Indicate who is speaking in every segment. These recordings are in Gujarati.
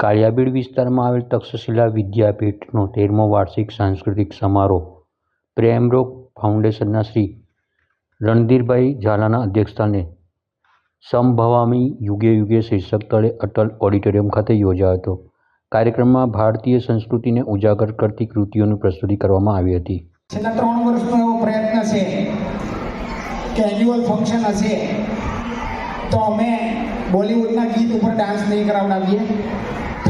Speaker 1: કાળિયાબીડ વિસ્તારમાં આવેલ તક્ષશિલા વિદ્યાપીઠનો તેરમો વાર્ષિક સાંસ્કૃતિક સમારોહ પ્રેમરોગ ફાઉન્ડેશનના શ્રી રણધીરભાઈ ઝાલાના અધ્યક્ષસ્થાને સંભવામી યુગે યુગે શીર્ષક તળે અટલ ઓડિટોરિયમ ખાતે યોજાયો હતો. કાર્યક્રમમાં ભારતીય સંસ્કૃતિને ઉજાગર કરતી કૃતિઓની પ્રસ્તુતિ કરવામાં આવી હતી.
Speaker 2: છેલ્લા ત્રણ વર્ષનો એવો પ્રયત્ન છે કે એન્યુઅલ ફંક્શન હશે તો અમે બોલિવૂડના ગીત ઉપર ડાન્સ નહીં કરાવડાવીએ.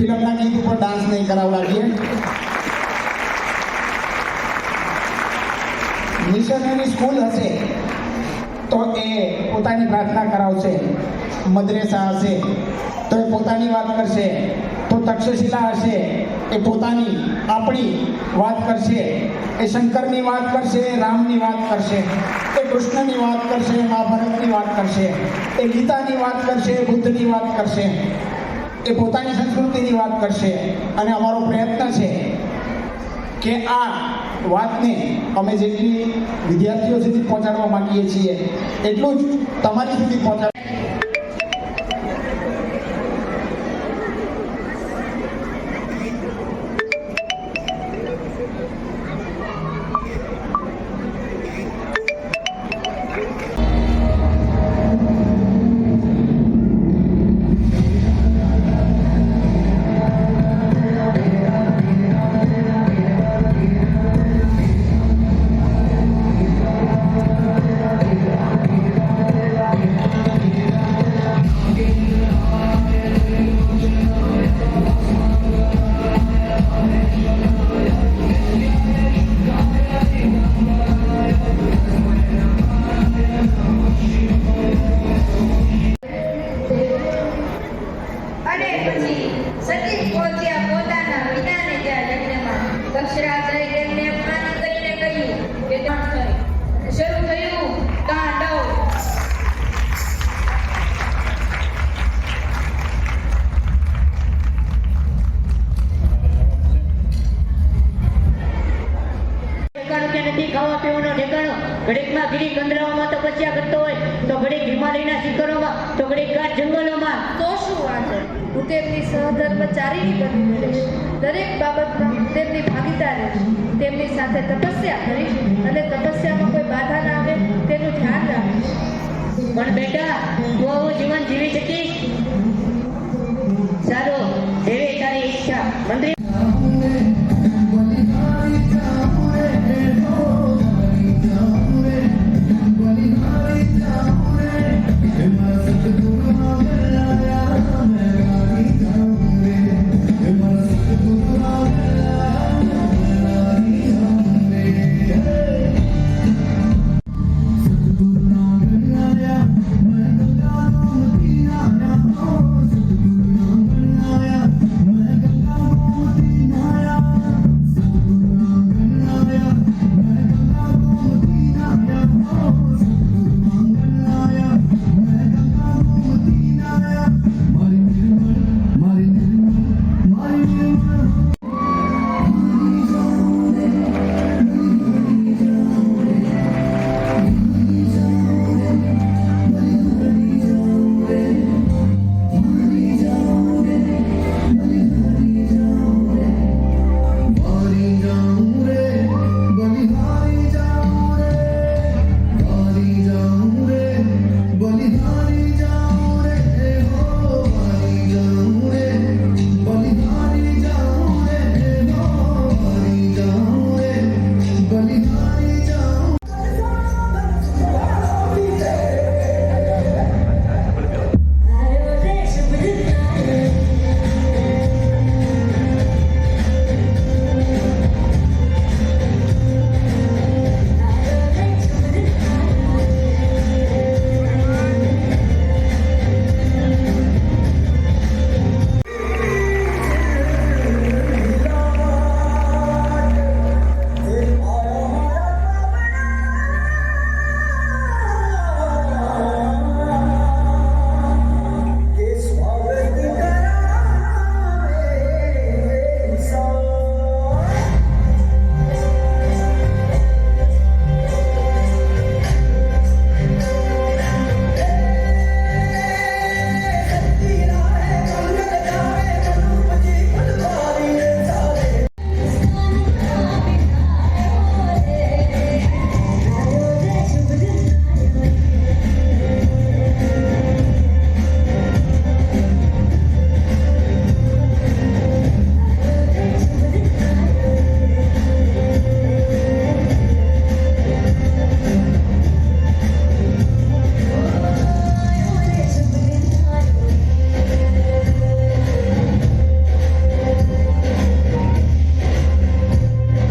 Speaker 2: ફિલ્મના ગીત ઉપર ડાન્સ નહીં કરાવડાવીએ. મિશનરી સ્કૂલ હશે, તો એ પોતાની પ્રાર્થના કરાવશે, મદ્રેસા હશે, તો એ પોતાની વાત કરશે, તો તક્ષશિલા હશે, એ પોતાની આપણી વાત કરશે, એ શંકરની વાત કરશે રામની વાત કરશે, એ કૃષ્ણની વાત કરશે મહાભારતની વાત કરશે, એ ગીતાની વાત કરશે બુદ્ધની વાત કરશે. એ પોતાની સંસ્કૃતિની વાત કરશે અને અમારો પ્રયત્ન છે કે આ વાતને અમે જેટલી વિદ્યાર્થીઓ સુધી પહોંચાડવા માંગીએ છીએ, એટલું જ તમારી સુધી પહોંચાડ
Speaker 3: ઘડીકમાં કંદરાઓમાં તપસ્યા કરતો હોય તો ઘડીક હિમાલયના શિખરોમાં તો ઘડીક ગાઢ જંગલોમાં.
Speaker 4: તો શું વાંધો હું તેમની સહધર્મચારીની બની રહીશ દરેક બાબતમાં તેમની ભાગીદાર રહીશ તેમની સાથે તપસ્યા કરીશ અને તપસ્યામાં કોઈ બાધા ના આવે તેનું ધ્યાન રાખીશ.
Speaker 3: પણ બેટા તું આવું જીવન જીવી શકીશ? સારું જેવી તારી ઈચ્છા. મંત્રી